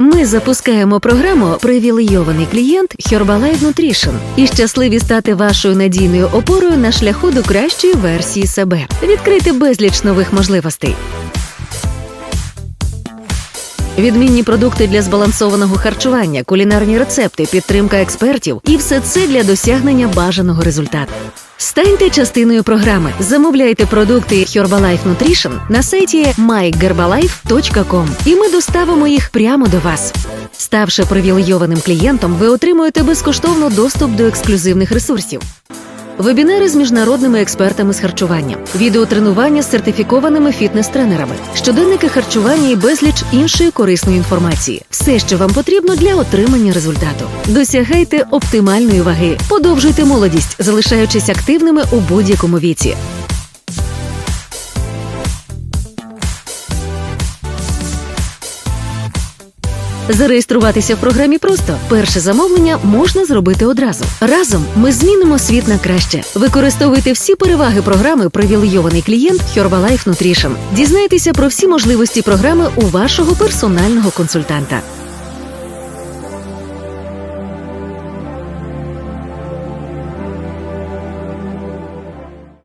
Ми запускаємо програму Привілейований клієнт Herbalife Nutrition і щасливі стати вашою надійною опорою на шляху до кращої версії себе. Відкрити безліч нових можливостей. Відмінні продукти для збалансованого харчування, кулінарні рецепти, підтримка експертів і все це для досягнення бажаного результату. Станьте частиною програми. Замовляйте продукти Herbalife Nutrition на сайті mygerbalife.com і ми доставимо їх прямо до вас. Ставши привілейованим клієнтом, ви отримуєте безкоштовно доступ до ексклюзивних ресурсів. Вебінари з міжнародними експертами з харчування, відеотренування з сертифікованими фітнес-тренерами, щоденники харчування і безліч іншої корисної інформації. Все, що вам потрібно для отримання результату. Досягайте оптимальної ваги, подовжуйте молодість, залишаючись активними у будь-якому віці. Зареєструватися в програмі просто перше замовлення можна зробити одразу. Разом ми змінимо світ на краще. Використовуйте всі переваги програми Привілейований клієнт Herbalife Nutrition. Дізнайтеся про всі можливості програми у вашого персонального консультанта.